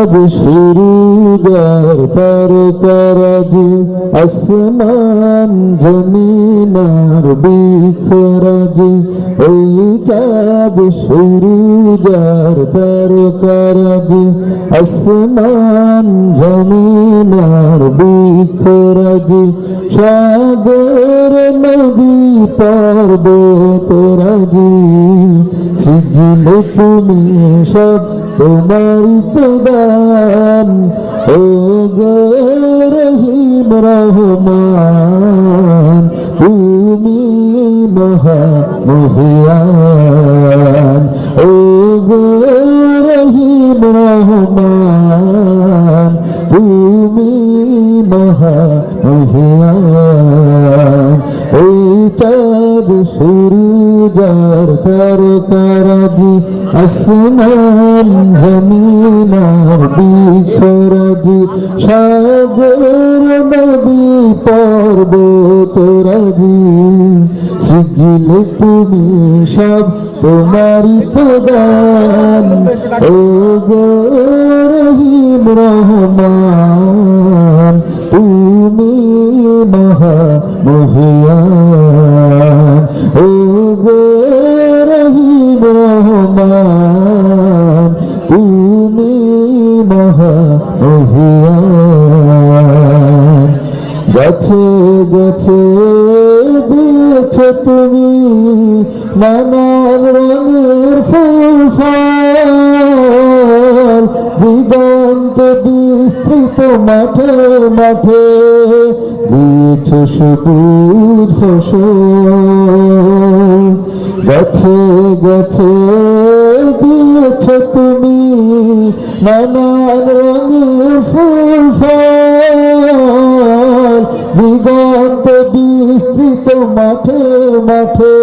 চাঁদ সুরুজার তারকারাজি আসমান জমিনার বিখরাজি, ওই চাঁদ সুরুজার তারকারাজি আসমান জমিনার বিখরাজি, সাগর নদী পর্বত রাজি, সিজলে তুমি সব তোমারই তো দান ও গো রহিম রহমান তুমি মহা মহিয়ান চাঁদ সূর্যার তারকারাজি আসমান জমিনার বিখরাজি সাগর নদী পর্বত রাজি। সিজিলে তুমি সব তোমারই তো দান ও গো রহিম রহমান। তুমি মহা মহিয়ান গছে গছে, দিয়েছে তুমি নানান রঙের ফুল ফল। দিগন্ত বিস্তৃত মাঠে মাঠে দিয়েছ সবুজ ফসল। গছে গছে দিয়েছ তুমি নানান রঙের ফুল, ফল, দিগন্ত বিস্তৃত মাঠে মাঠে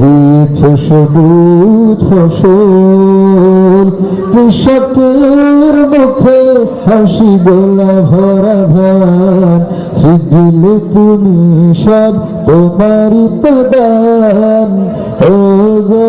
দিয়েছ সবুজ ফসল। কৃষকের মুখে হাসি গোলা ভরা ধান, সিজিলে তুমি সব তোমারই তো দান। ও গো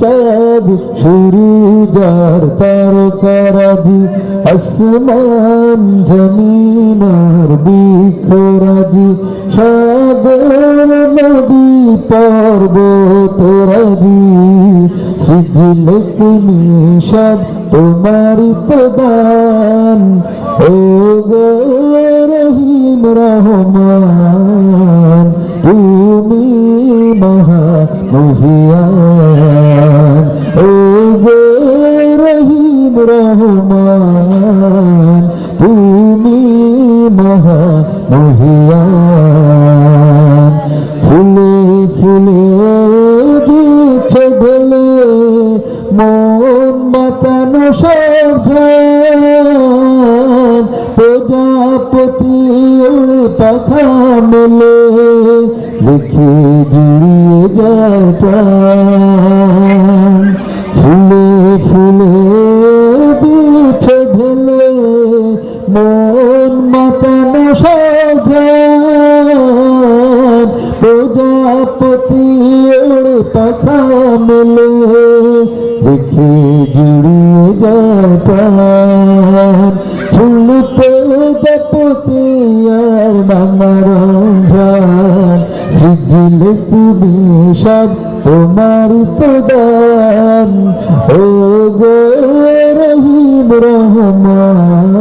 চাঁদ, সূর্যার তারকারাজি, আসমান জমিনার বিখরাজি সাগর, নদী, পর্বত রাজি। সিজিলে তুমি সব তোমারই তো দান ও গো রহিম রহমান, তুমি মহা মহিয়ান তুমি মহা মহিয়ান ফুলে ফুলে দিচ্ছে মন মাতানো সব প্রজাপতি পাখা মেলে, লিখে জুড়িয়ে যায় পাখা মেলে, দেখে জুড়িয়ে যায় প্রাণ। ফুল প্রজাপতি আর নানা রঙান সিজিলে তুমি সব তোমারই তো দান ও গো রহিম রহমান।